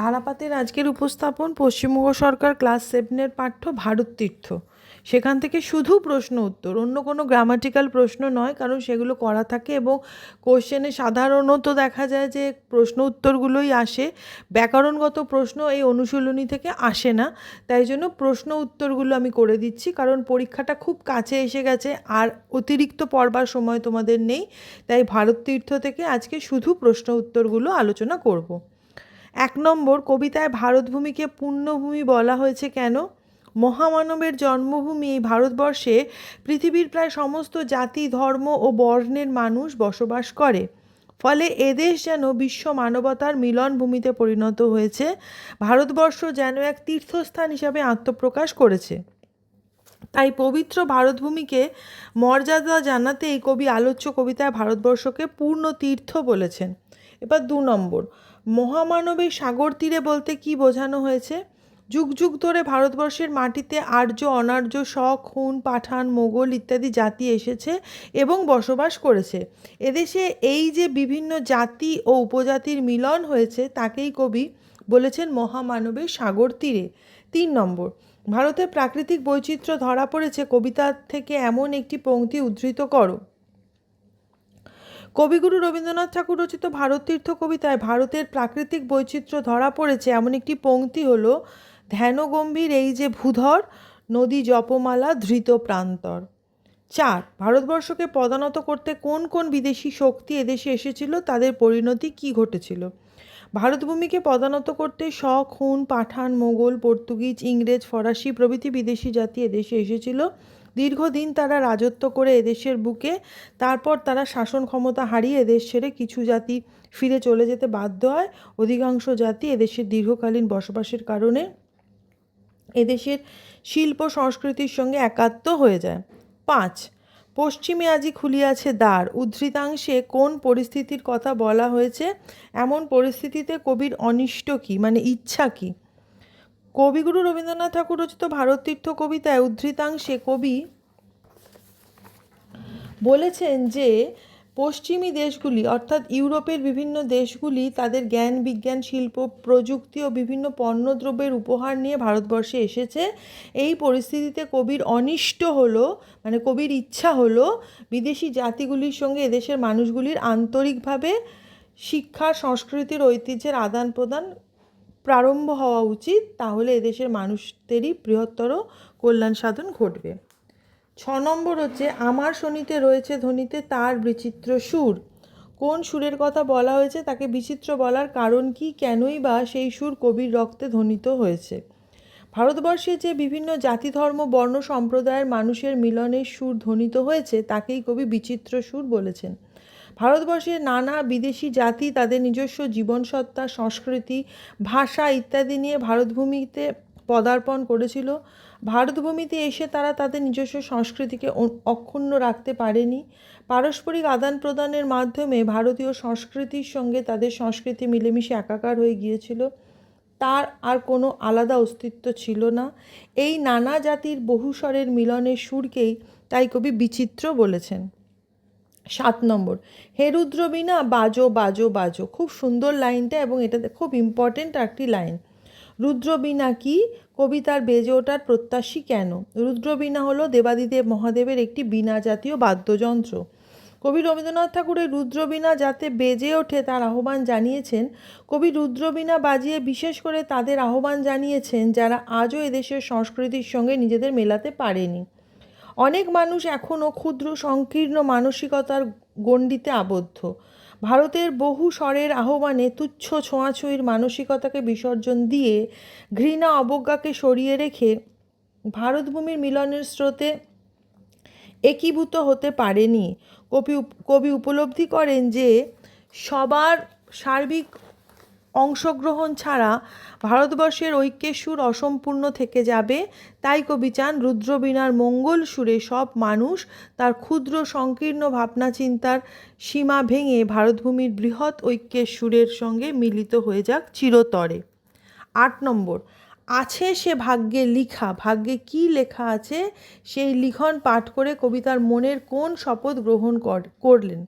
ধারাপাতের আজকের উপস্থাপন পশ্চিমবঙ্গ সরকার ক্লাস সেভেনের পাঠ্য ভারত তীর্থ। সেখান থেকে শুধু প্রশ্ন উত্তর, অন্য কোনো গ্রামাটিক্যাল প্রশ্ন নয়, কারণ সেগুলো করা থাকে এবং কোশ্চেনে সাধারণত দেখা যায় যে প্রশ্ন উত্তরগুলোই আসে। ব্যাকরণগত প্রশ্ন এই অনুশীলনী থেকে আসে না, তাই জন্য প্রশ্ন উত্তরগুলো আমি করে দিচ্ছি, কারণ পরীক্ষাটা খুব কাছে এসে গেছে আর অতিরিক্ত পড়বার সময় তোমাদের নেই, তাই ভারত তীর্থ থেকে আজকে শুধু প্রশ্ন উত্তরগুলো আলোচনা করব। এক নম্বর, কবিতায় ভারতভূমিকে পুণ্যভূমি বলা হয়েছে কেন? মহামানবের জন্মভূমি এই ভারতবর্ষে পৃথিবীর প্রায় সমস্ত জাতি, ধর্ম ও বর্ণের মানুষ বসবাস করে। ফলে এদেশ যেন বিশ্ব মানবতার মিলন ভূমিতে পরিণত হয়েছে। ভারতবর্ষ যেন এক তীর্থস্থান হিসাবে আত্মপ্রকাশ করেছে। তাই পবিত্র ভারতভূমিকে মর্যাদা জানাতে এই কবি আলোচ্য কবিতায় ভারতবর্ষকে পূর্ণ তীর্থ বলেছেন। এবার দু নম্বর মহামানবের সাগর তীরে বলতে কি বোঝানো হয়েছে? যুগ যুগ ধরে ভারতবর্ষের মাটিতে আর্য, অনার্য শক হুন পাঠান, মোগল ইত্যাদি জাতি এসেছে এবং বসবাস করেছে। এদেশে এই যে বিভিন্ন জাতি ও উপজাতির মিলন হয়েছে তাকেই কবি বলেছেন মহামানবের সাগর তীরে। তিন নম্বর, ভারতের প্রাকৃতিক বৈচিত্র্য ধরা পড়েছে কবিতা থেকে এমন একটি পংক্তি উদ্ধৃত করো। কবিগুরু রবীন্দ্রনাথ ঠাকুর রচিত ভারতীর্থ কবিতায় ভারতের প্রাকৃতিক বৈচিত্র্য ধরা পড়েছে, এমন একটি পংক্তি হলো, ধ্যানগম্ভীর এই যে ভূধর, নদী জপমালা ধৃত প্রান্তর। চার, ভারতবর্ষকে পদানত করতে কোন কোন বিদেশি শক্তি এদেশে এসেছিল, তাদের পরিণতি কি ঘটেছিল? ভারতভূমিকে পদানত করতে শক হুন, পাঠান, মোগল, পর্তুগিজ, ইংরেজ, ফরাসি প্রভৃতি বিদেশি জাতি এদেশে এসেছিল। দীর্ঘদিন তারা রাজত্ব করে এদেশের বুকে, তারপর তারা শাসন ক্ষমতা হারিয়ে এদেশ ছেড়ে কিছু জাতি ফিরে চলে যেতে বাধ্য হয়। অধিকাংশ জাতি এদেশের দীর্ঘকালীন বসবাসের কারণে এদেশের শিল্প সংস্কৃতির সঙ্গে একাত্ম হয়ে যায়। পাঁচ, পশ্চিমে আজি খুলিয়াছে দ্বার। উদ্ধৃতাংশে কোন পরিস্থিতির কথা বলা হয়েছে? এমন পরিস্থিতিতে কবির অনিষ্ট কী? মানে ইচ্ছা কী? কবিগুরু রবীন্দ্রনাথ ঠাকুর রচিত ভারতীর্থ কবিতায় উদ্ধৃতাংশে কবি বলেছেন যে, পশ্চিমী দেশগুলি, অর্থাৎ ইউরোপের বিভিন্ন দেশগুলি তাদের জ্ঞান, বিজ্ঞান, শিল্প, প্রযুক্তি ও বিভিন্ন পণ্যদ্রব্যের উপহার নিয়ে ভারতবর্ষে এসেছে। এই পরিস্থিতিতে কবির অনিষ্ট হলো মানে কবির ইচ্ছা হলো বিদেশি জাতিগুলির সঙ্গে এদেশের মানুষগুলির আন্তরিকভাবে শিক্ষা, সংস্কৃতির ঐতিহ্যের আদান প্রদান প্রারম্ভ হওয়া উচিত, তাহলে এদেশের মানুষদেরই বৃহত্তর কল্যাণ সাধন ঘটবে। ছ নম্বর হচ্ছে, আমার শনিতে রয়েছে ধ্বনিতে তার বিচিত্র সুর। কোন সুরের কথা বলা হয়েছে, তাকে বিচিত্র বলার কারণ কি, কেনই বা সেই সুর কবির রক্তে ধ্বনিত হয়েছে? ভারতবর্ষে যে বিভিন্ন জাতি, ধর্ম, বর্ণ, সম্প্রদায়ের মানুষের মিলনের সুর ধ্বনিত হয়েছে, তাকেই কবি বিচিত্র সুর বলেছেন। ভারতবর্ষের নানা বিদেশি জাতি তাদের নিজস্ব জীবনসত্তা সংস্কৃতি, ভাষা ইত্যাদি নিয়ে ভারতভূমিতে পদার্পণ করেছিল। ভারতভূমিতে এসে তারা তাদের নিজস্ব সংস্কৃতিকে অক্ষুণ্ণ রাখতে পারেনি। পারস্পরিক আদান প্রদানের মাধ্যমে ভারতীয় সংস্কৃতির সঙ্গে তাদের সংস্কৃতি মিলেমিশে একাকার হয়ে গিয়েছিল। তার আর কোনো আলাদা অস্তিত্ব ছিল না। এই নানা জাতির বহুস্বরের মিলনের সুরকেই তাই কবি বিচিত্র বলেছেন। সাত নম্বর। হে রুদ্রবীণা, বাজো বাজো বাজো। খুব সুন্দর লাইনটা এবং এটাতে খুব ইম্পর্টেন্ট একটি লাইন রুদ্রবীণা কি? কবিতার বেজে ওঠার প্রত্যাশী কেন? রুদ্রবীণা হলো দেবাদিদেব মহাদেবের একটি বীণা জাতীয় বাদ্যযন্ত্র। কবি রবীন্দ্রনাথ ঠাকুরের রুদ্রবীণা যাতে বেজে ওঠে তার আহ্বান জানিয়েছেন। কবি রুদ্রবীণা বাজিয়ে বিশেষ করে তাদের আহ্বান জানিয়েছেন যারা আজও এদেশের সংস্কৃতির সঙ্গে নিজেদের মেলাতে পারেনি। অনেক মানুষ এখনও ক্ষুদ্র, সংকীর্ণ মানসিকতার গণ্ডিতে আবদ্ধ। ভারতের বহু স্বরের আহ্বানে তুচ্ছ ছোঁয়াছুঁয়ির মানসিকতাকে বিসর্জন দিয়ে ঘৃণা, অবজ্ঞাকে সরিয়ে রেখে ভারতভূমির মিলনের স্রোতে একীভূত হতে পারেনি। কবি কবি উপলব্ধি করেন যে, সবার সার্বিক অংশগ্রহণ ছাড়া ভারতবর্ষের ঐক্যের সুর অসম্পূর্ণ থেকে যাবে। তাই কবি চান রুদ্রবীণার মঙ্গল সুরে সব মানুষ তার ক্ষুদ্র সংকীর্ণ ভাবনা চিন্তার সীমা ভেঙে ভারতভূমির বৃহৎ ঐক্যের সুরের সঙ্গে মিলিত হয়ে যাক চিরতরে। আট নম্বর, আছে সে ভাগ্যে লিখা, ভাগ্যে কি লেখা আছে? সেই লিখন পাঠ করে কবিতার মনের কোন শপথ গ্রহণ করলেন।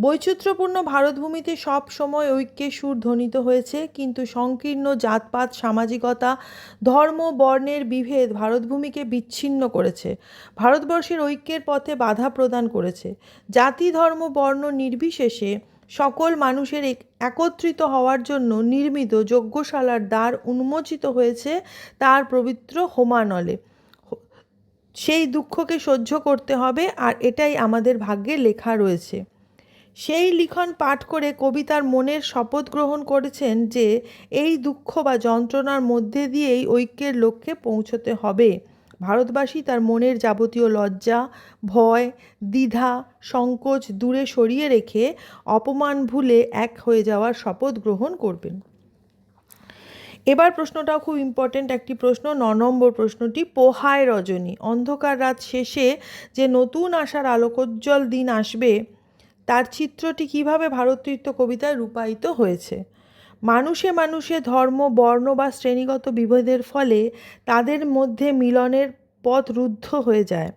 বৈচিত্র্যপূর্ণ ভারতভূমিতে সব সময় ঐক্যের সুর ধ্বনিত হয়েছে, কিন্তু সংকীর্ণ জাতপাত, সামাজিকতা, ধর্ম, বর্ণের বিভেদ ভারতভূমিকে বিচ্ছিন্ন করেছে। ভারতবর্ষের ঐক্যের পথে বাধা প্রদান করেছে। জাতি, ধর্ম, বর্ণ নির্বিশেষে সকল মানুষের এক- একত্রিত হওয়ার জন্য নির্মিত যজ্ঞশালার দ্বার উন্মোচিত হয়েছে তার পবিত্র হোমানলে। সেই দুঃখকে সহ্য করতে হবে, আর এটাই আমাদের ভাগ্যে লেখা রয়েছে। সেই লিখন পাঠ করে কবি তার মনের শপথ গ্রহণ করেছেন যে এই দুঃখ বা যন্ত্রণার মধ্যে দিয়েই ঐক্যের লক্ষ্যে পৌঁছতে হবে। ভারতবাসী তার মনের যাবতীয় লজ্জা, ভয়, দ্বিধা, সংকোচ দূরে সরিয়ে রেখে অপমান ভুলে এক হয়ে যাওয়ার শপথ গ্রহণ করবেন। এবার প্রশ্নটাও খুব ইম্পর্ট্যান্ট একটি প্রশ্ন, ন নম্বর প্রশ্নটি, পোহায় রজনী। অন্ধকার রাত শেষে যে নতুন আশার আলোকোজ্জ্বল দিন আসবে তার চিত্রটি কীভাবে ভারতীর্থ কবিতায় রূপায়িত হয়েছে? মানুষে মানুষে ধর্ম, বর্ণ বা শ্রেণীগত বিভেদের ফলে তাদের মধ্যে মিলনের পথ রুদ্ধ হয়ে যায়।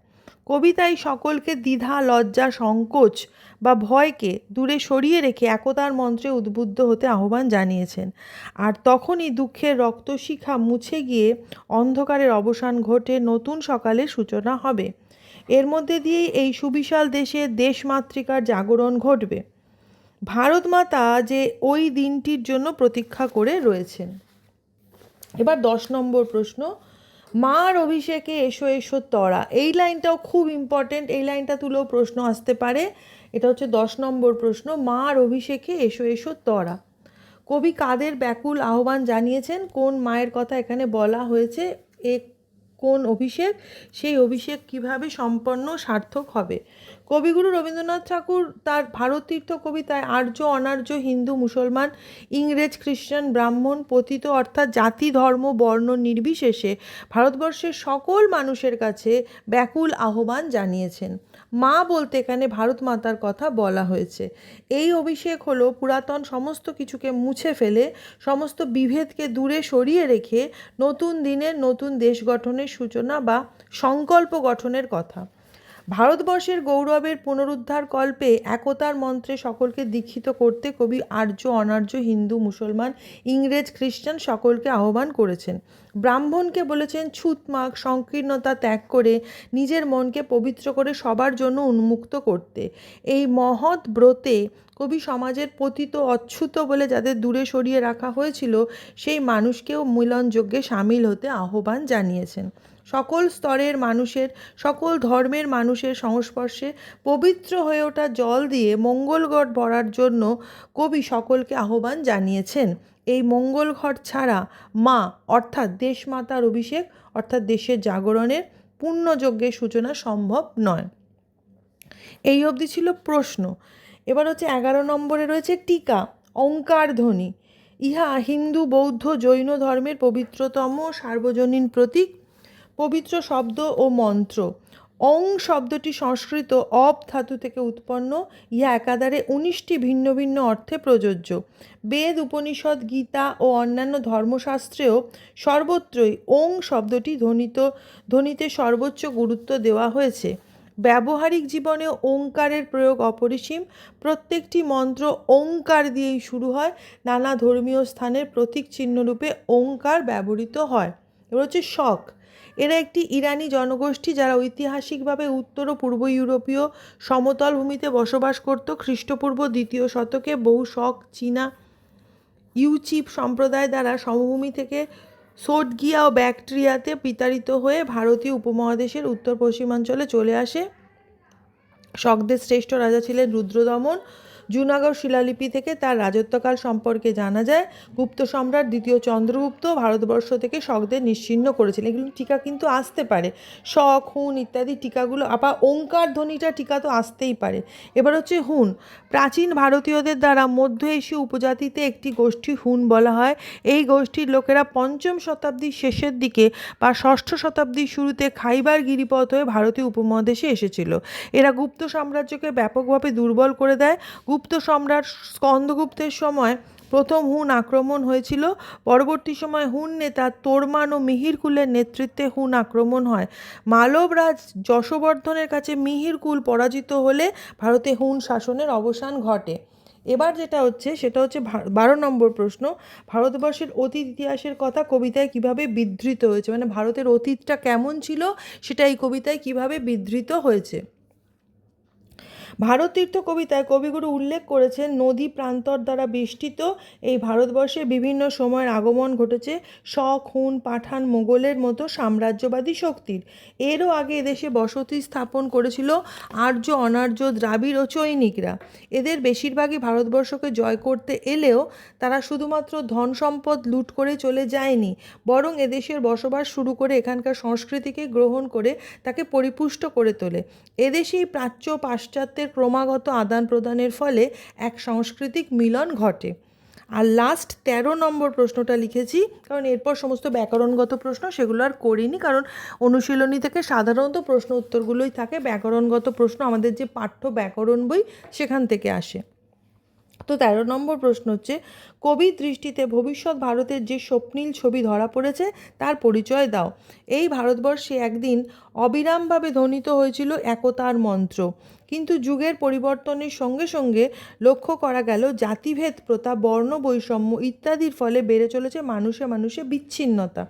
কবিতায় সকলকে দ্বিধা, লজ্জা, সংকোচ বা ভয়কে দূরে সরিয়ে রেখে একতার মন্ত্রে উদ্বুদ্ধ হতে আহ্বান জানিয়েছেন। আর তখনই দুঃখের রক্তশিখা মুছে গিয়ে অন্ধকারের অবসান ঘটে নতুন সকালের সূচনা হবে। এর মধ্যে দিয়েই এই সুবিশাল দেশে দেশমাতৃকার জাগরণ ঘটবে। ভারত মাতা যে ওই দিনটির জন্য প্রতীক্ষা করে রয়েছেন। এবার দশ নম্বর প্রশ্ন, মার অভিষেকে এসো এসো তরা। এই লাইনটাও খুব ইম্পর্টেন্ট এই লাইনটা তুলেও প্রশ্ন আসতে পারে। এটা হচ্ছে দশ নম্বর প্রশ্ন, মার অভিষেকে এসো এসো তরা। কবি কাদের ব্যাকুল আহ্বান জানিয়েছেন? কোন মায়ের কথা এখানে বলা হয়েছে? এ কোন অভিষেক? সেই অভিষেক কীভাবে সম্পন্ন সার্থক হবে? কবিগুরু রবীন্দ্রনাথ ঠাকুর তার ভারতীর্থ কবিতায় আর্য অনার্য হিন্দু মুসলমান ইংরেজ খ্রিস্টান ব্রাহ্মণ পতিত অর্থাৎ জাতি, ধর্ম, বর্ণ নির্বিশেষে ভারতবর্ষের সকল মানুষের কাছে ব্যাকুল আহ্বান জানিয়েছেন। মা বলতে এখানে ভারত মাতার কথা বলা হয়েছে। এই অভিষেক হলো পুরাতন সমস্ত কিছুকে মুছে ফেলে, সমস্ত বিভেদকে দূরে সরিয়ে রেখে নতুন দিনের নতুন দেশ গঠনের সূচনা বা সংকল্প গঠনের কথা। ভারতবর্ষের গৌরবের পুনরুদ্ধার কল্পে একতার মন্ত্রে সকলকে দীক্ষিত করতে কবি আর্য অনার্য হিন্দু মুসলমান ইংরেজ খ্রিস্টান সকলকে আহ্বান করেছেন। ব্রাহ্মণকে বলেছেন ছুতমাক সংকীর্ণতা ত্যাগ করে নিজের মনকে পবিত্র করে সবার জন্য উন্মুক্ত করতে। এই মহৎ ব্রতে কবি সমাজের পতিত অচ্ছুত বলে যাদের দূরে সরিয়ে রাখা হয়েছিল, সেই মানুষকেও মিলনযজ্ঞে সামিল হতে আহ্বান জানিয়েছেন। সকল স্তরের মানুষের, সকল ধর্মের মানুষের সংস্পর্শে পবিত্র হয়ে ওঠা জল দিয়ে মঙ্গলঘট ভরার জন্য কবি সকলকে আহ্বান জানিয়েছেন। এই মঙ্গলঘট ছাড়া মা, অর্থাৎ দেশমাতার অভিষেক, অর্থাৎ দেশের জাগরণের পূর্ণযজ্ঞের সূচনা সম্ভব নয়। এই অবধি ছিল প্রশ্ন। এবার হচ্ছে এগারো নম্বরে রয়েছে টিকা ওঙ্কার ধ্বনি। ইহা হিন্দু, বৌদ্ধ, জৈন ধর্মের পবিত্রতম সার্বজনীন প্রতীক। পবিত্র শব্দ ও মন্ত্র। অং শব্দটি সংস্কৃত অপ ধাতু থেকে উৎপন্ন, ইহা একাধারে উনিশটি ভিন্ন ভিন্ন অর্থে প্রযোজ্য। বেদ, উপনিষদ, গীতা ও অন্যান্য ধর্মশাস্ত্রেও সর্বত্রই ওং শব্দটি ধ্বনিত, ধ্বনিতে সর্বোচ্চ গুরুত্ব দেওয়া হয়েছে। ব্যবহারিক জীবনে ওঙ্কারের প্রয়োগ অপরিসীম। প্রত্যেকটি মন্ত্র ওঙ্কার দিয়েই শুরু হয়। নানা ধর্মীয় স্থানের প্রতীক চিহ্নরূপে ওঙ্কার ব্যবহৃত হয়। এবার হচ্ছে শখ। এরা একটি ইরানি জনগোষ্ঠী যারা ঐতিহাসিকভাবে উত্তর ও পূর্ব ইউরোপীয় সমতল ভূমিতে বসবাস করত। খ্রিস্টপূর্ব দ্বিতীয় শতকে বহু শক চীনা ইউচিপ সম্প্রদায় দ্বারা সমভূমি থেকে সোটগিয়া ও ব্যাকট্রিয়াতে বিতাড়িত হয়ে ভারতীয় উপমহাদেশের উত্তর পশ্চিমাঞ্চলে চলে আসে। শকদের শ্রেষ্ঠ রাজা ছিলেন রুদ্রদমন। জুনাগড় শিলালিপি থেকে তার রাজত্বকাল সম্পর্কে জানা যায়। গুপ্ত সম্রাট দ্বিতীয় চন্দ্রগুপ্ত ভারতবর্ষ থেকে শকদের নিশ্চিহ্ন করেছিলেন। এগুলো টিকা কিন্তু আসতে পারে। শক হুন ইত্যাদি টিকাগুলো আবার ওঙ্কার ধ্বনিটা টিকা তো আসতেই পারে। এবার হচ্ছে হুন। প্রাচীন ভারতীয়দের দ্বারা মধ্য এশীয় উপজাতিতে একটি গোষ্ঠী হুন বলা হয়। এই গোষ্ঠীর লোকেরা পঞ্চম শতাব্দীর শেষের দিকে বা ষষ্ঠ শতাব্দীর শুরুতে খাইবার গিরিপথ হয়ে ভারতীয় উপমহাদেশে এসেছিল। এরা গুপ্ত সাম্রাজ্যকে ব্যাপকভাবে দুর্বল করে দেয়। গুপ্ত সম্রাট স্কন্দগুপ্তের সময় প্রথম হুন আক্রমণ হয়েছিল। পরবর্তী সময় হুন নেতা তোরমান ও মিহিরকুলের নেতৃত্বে হুন আক্রমণ হয়। মালবরাজ যশবর্ধনের কাছে মিহিরকুল পরাজিত হলে ভারতে হুন শাসনের অবসান ঘটে। এবার যেটা হচ্ছে, সেটা হচ্ছে বারো নম্বর প্রশ্ন। ভারতবর্ষের অতীত ইতিহাসের কথা কবিতায় কীভাবে বিধৃত হয়েছে? মানে ভারতের অতীতটা কেমন ছিল, সেটা এই কবিতায় কীভাবে বিধৃত হয়েছে? ভারতীর্থ কবিতায় কবিগুরু উল্লেখ করেছেন, নদী প্রান্তর দ্বারা বেষ্টিত এই ভারতবর্ষে বিভিন্ন সময়ের আগমন ঘটেছে। শক, হুন, পাঠান, মোগলের মতো সাম্রাজ্যবাদী শক্তির। এরও আগে এদেশে বসতি স্থাপন করেছিল আর্য অনার্য দ্রাবিড় ও চৈনিকরা। এদের বেশিরভাগই ভারতবর্ষকে জয় করতে এলেও তারা শুধুমাত্র ধন সম্পদ লুট করে চলে যায়নি, বরং এদেশের বসবাস শুরু করে এখানকার সংস্কৃতিকে গ্রহণ করে তাকে পরিপুষ্ট করে তোলে। এদেশেই প্রাচ্য পাশ্চাত্যের ক্রমাগত আদান প্রদানের ফলে এক সাংস্কৃতিক মিলন ঘটে। আর লাস্ট তেরো নম্বর প্রশ্নটা লিখেছি, কারণ এরপর সমস্ত ব্যাকরণগত প্রশ্ন সেগুলো আর করিনি, কারণ অনুশীলনী থেকে সাধারণত প্রশ্ন উত্তরগুলোই থাকে। ব্যাকরণগত প্রশ্ন আমাদের যে পাঠ্য ব্যাকরণ বই সেখান থেকে আসে। তো তেরো নম্বর প্রশ্ন হচ্ছে কবির দৃষ্টিতে ভবিষ্যৎ ভারতের যে স্বপ্নীল ছবি ধরা পড়েছে তার পরিচয় দাও। এই ভারতবর্ষে একদিন অবিরামভাবে ধ্বনিত হয়েছিল একতার মন্ত্র। কিন্তু যুগের পরিবর্তনের সঙ্গে সঙ্গে লক্ষ্য করা গেল জাতিভেদ, প্রথা, বর্ণ, বৈষম্য ইত্যাদির ফলে বেড়ে চলেছে মানুষে মানুষে বিচ্ছিন্নতা।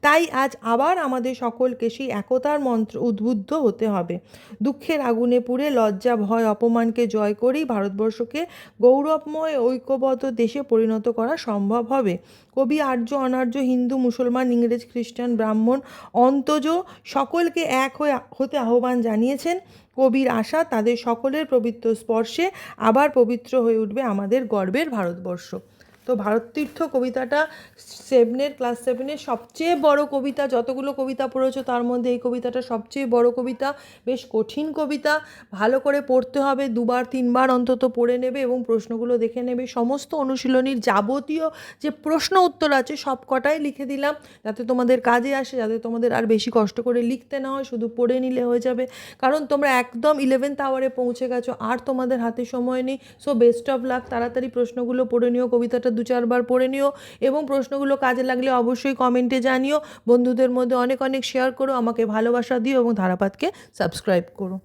তাই আজ আবার আমাদের সকলকে সেই একতার মন্ত্র উদ্বুদ্ধ হতে হবে। দুঃখের আগুনে পুড়ে, লজ্জা, ভয়, অপমানকে জয় করেই ভারতবর্ষকে গৌরবময়, ঐক্যবদ্ধ দেশে পরিণত করা সম্ভব হবে। কবি, আর্য, অনার্য, হিন্দু, মুসলমান, ইংরেজ, খ্রিস্টান, ব্রাহ্মণ, অন্তজ সকলকে এক হয়ে হতে আহ্বান জানিয়েছেন। কবির আশা তাদের সকলের পবিত্র স্পর্শে আবার পবিত্র হয়ে উঠবে আমাদের গর্বের ভারতবর্ষ। তো ভারতীর্থ কবিতাটা সেভেনের, ক্লাস সেভেনের সবচেয়ে বড় কবিতা, যতগুলো কবিতা পড়েছো তার মধ্যে এই কবিতাটা সবচেয়ে বড় কবিতা, বেশ কঠিন কবিতা, ভালো করে পড়তে হবে, দুবার, তিনবার অন্তত পড়ে নেবে এবং প্রশ্নগুলো দেখে নেবে, সমস্ত অনুশীলনীর যাবতীয় যে প্রশ্ন উত্তর আছে সব কটাই লিখে দিলাম, যাতে তোমাদের কাজে আসে, যাতে তোমাদের আর বেশি কষ্ট করে লিখতে না হয়, শুধু পড়ে নিলে হয়ে যাবে। কারণ তোমরা একদম ইলেভেন্থ আওয়ারে পৌঁছে গেছো, আর তোমাদের হাতে সময় নেই সো বেস্ট অফ লাক তাড়াতাড়ি প্রশ্নগুলো পড়ে নিও, কবিতাটা দু চারবার পড়ে নিও এবং প্রশ্নগুলো কাজে লাগলে অবশ্যই কমেন্টে জানিও। বন্ধুদের মধ্যে অনেক অনেক শেয়ার করো, আমাকে ভালোবাসা দিও এবং ধারাপাতকে সাবস্ক্রাইব করো।